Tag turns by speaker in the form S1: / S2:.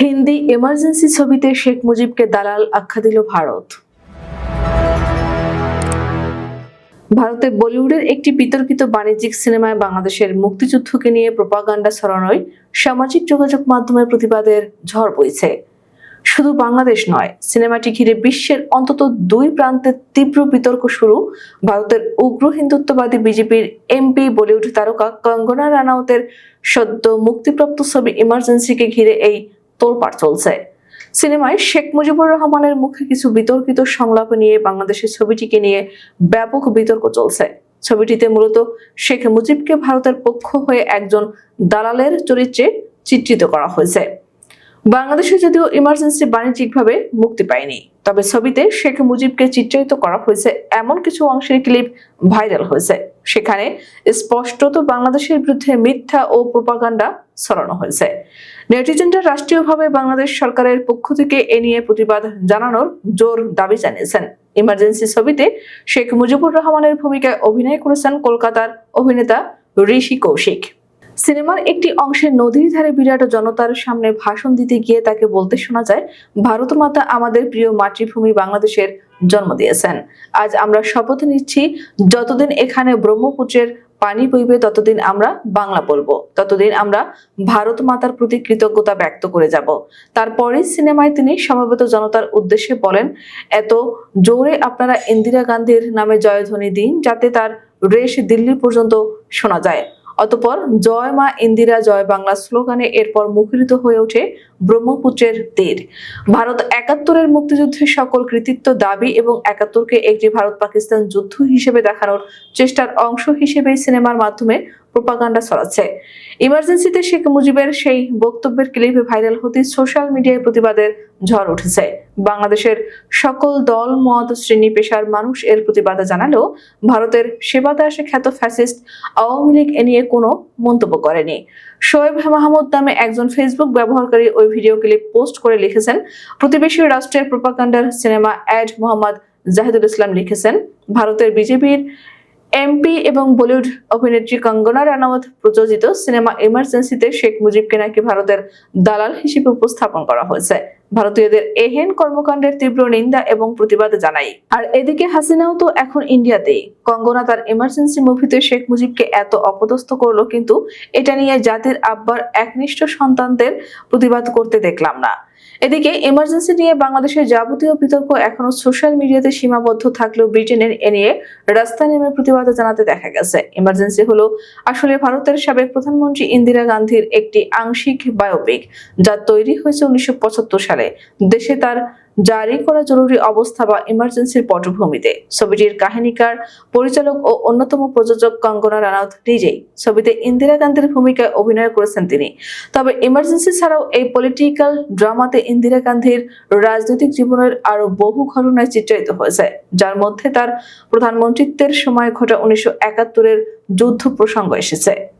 S1: Hindi emergency ছবিতে শেখ মুজিবকে দালাল আখ্যা দিল ভারত। ভারতে বলিউডের একটি বিতর্কিত বাণিজ্যিক সিনেমায় বাংলাদেশের মুক্তিযুদ্ধকে নিয়ে প্রপাগান্ডা ছড়ানোয় সামাজিক যোগাযোগ মাধ্যমে প্রতিবাদের ঝড় বইছে। শুধু বাংলাদেশ নয়, সিনেমাটি ঘিরে বিশ্বের অন্তত দুই প্রান্তে তীব্র বিতর্ক শুরু। ভারতের উগ্র হিন্দুত্ববাদী বিজেপির এমপি বলিউড তারকা কঙ্গনা রানাউতের সদ্য মুক্তিপ্রাপ্ত ছবি ইমার্জেন্সিকে ঘিরে এই তোলপাড় চলছে। সিনেমায় শেখ মুজিবুর রহমানের মুখে কিছু বিতর্কিত সংলাপ নিয়ে বাংলাদেশের ছবিটিকে নিয়ে ব্যাপক বিতর্ক চলছে। ছবিটিতে মূলত শেখ মুজিবকে ভারতের পক্ষ হয়ে একজন দালালের চরিত্রে চিত্রিত করা হয়েছে। বাংলাদেশে যদিও ইমার্জেন্সি বাণিজ্যিকভাবে মুক্তি পায়নি, তবে ছবিতে শেখ মুজিবকে চিত্রায়িত করা হয়েছে এমন কিছু অংশের ক্লিপ ভাইরাল হয়েছে। সেখানে স্পষ্টত বাংলাদেশের বিরুদ্ধে মিথ্যা ও প্রপাগান্ডা ছড়ানো হয়েছে। নেটিজেনরা রাষ্ট্রীয়ভাবে বাংলাদেশ সরকারের পক্ষ থেকে এ নিয়ে প্রতিবাদ জানানোর জোর দাবি জানিয়েছেন। ইমার্জেন্সি ছবিতে শেখ মুজিবুর রহমানের ভূমিকায় অভিনয় করেছেন কলকাতার অভিনেতা ঋষি কৌশিক। সিনেমার একটি অংশে নদীর ধারে বিরাট জনতার সামনে ভাষণ দিতে গিয়ে তাকে বলতে শোনা যায়, ভারত মাতা আমাদের প্রিয় মাতৃভূমি বাংলাদেশের জন্ম দিয়েছেন। আজ আমরা শপথ নিচ্ছি, যতদিন এখানে ব্রহ্মপুত্রের পানি বইবে, ততদিন আমরা বাংলা বলব। ততদিন আমরা ভারত মাতার প্রতি কৃতজ্ঞতা ব্যক্ত করে যাব। তারপরে সিনেমায় তিনি সমবেত জনতার উদ্দেশ্যে বলেন, এত জোরে আপনারা ইন্দিরা গান্ধীর নামে জয়ধ্বনি দিন, যাতে তার রেশ দিল্লি পর্যন্ত শোনা যায়। অতপর, জয় মা ইন্দিরা, জয় বাংলা স্লোগানে এরপর মুখরিত হয়ে ওঠে ব্রহ্মপুত্রের তীর। ভারত একাত্তরের মুক্তিযুদ্ধের সকল কৃতিত্ব, দাবি এবং একাত্তরকে একটি ভারত পাকিস্তান যুদ্ধ হিসেবে দেখানোর চেষ্টার অংশ হিসেবে সিনেমার মাধ্যমে প্রোপাগান্ডা ছড়াচ্ছে। ইমার্জেন্সিতে শেখ মুজিবের সেই বক্তব্যের ক্লিপে ভাইরাল হতে সোশ্যাল মিডিয়ায় প্রতিবাদের ঝড় উঠেছে। বাংলাদেশের সকল দল মত শ্রেণি, পেশার মানুষ এর প্রতিবাদে জানালেও ভারতের সেবা দাসে খ্যাত ফ্যাসিস্ট আওয়ামী লীগ এ নিয়ে কোনো মন্তব্য করেনি। শোয়েব মাহমুদ নামে একজন ফেসবুক ব্যবহারকারী ওই ভিডিও ক্লিপ পোস্ট করে লিখেছেন, প্রতিবেশী রাষ্ট্রের প্রোপাগান্ডার সিনেমা অ্যাড মোহাম্মদ জাহিদুল ইসলাম লিখেছেন, ভারতের বিজেপির এমপি এবং বলিউড অভিনেত্রী কঙ্গনা রানাওয়াত প্রযোজিত সিনেমা ইমার্জেন্সিতে শেখ মুজিবকে নাকি ভারতের দালাল হিসেবে উপস্থাপন করা হয়েছে। ভারতীয়দের এহেন কর্মকাণ্ডের তীব্র নিন্দা এবং প্রতিবাদ জানাই। আর এদিকে হাসিনাও তো এখন ইন্ডিয়াতেই। কঙ্গনা তার ইমার্জেন্সি মুভিতে শেখ মুজিবকে এত অপদস্থ করল, কিন্তু এটা নিয়ে জাতির আব্বার একনিষ্ঠ সন্তানদের প্রতিবাদ করতে দেখলাম না। এদিকে এমার্জেন্সি নিয়ে বাংলাদেশের যাবতীয় বিতর্ক এখনও সোশ্যাল মিডিয়াতে সীমাবদ্ধ থাকলেও ব্রিটেনের এ নিয়ে রাস্তায় নেমে প্রতিবাদ জানাতে দেখা গেছে। এমার্জেন্সি হলো আসলে ভারতের সাবেক প্রধানমন্ত্রী ইন্দিরা গান্ধীর একটি আংশিক বায়োপিক যা তৈরি হয়েছে উনিশশো পঁচাত্তর সালে। দেশে তার জারি করা জরুরি অবস্থা বা ইমার্জেন্সির পটভূমিতে। ছবিটির কাহিনীকার, পরিচালক ও অন্যতম প্রযোজক কঙ্গনা রানাউত নিজেই ছবিতে ইন্দিরা গান্ধীর ভূমিকায় অভিনয় করেছেন তিনি। তবে ইমার্জেন্সি ছাড়াও এই পলিটিক্যাল ড্রামাতে ইন্দিরা গান্ধীর রাজনৈতিক জীবনের আরও বহু ঘটনায় চিত্রায়িত হয়েছে, যার মধ্যে তার প্রধানমন্ত্রিত্বের সময় ঘটা উনিশশো একাত্তরের যুদ্ধ প্রসঙ্গ এসেছে।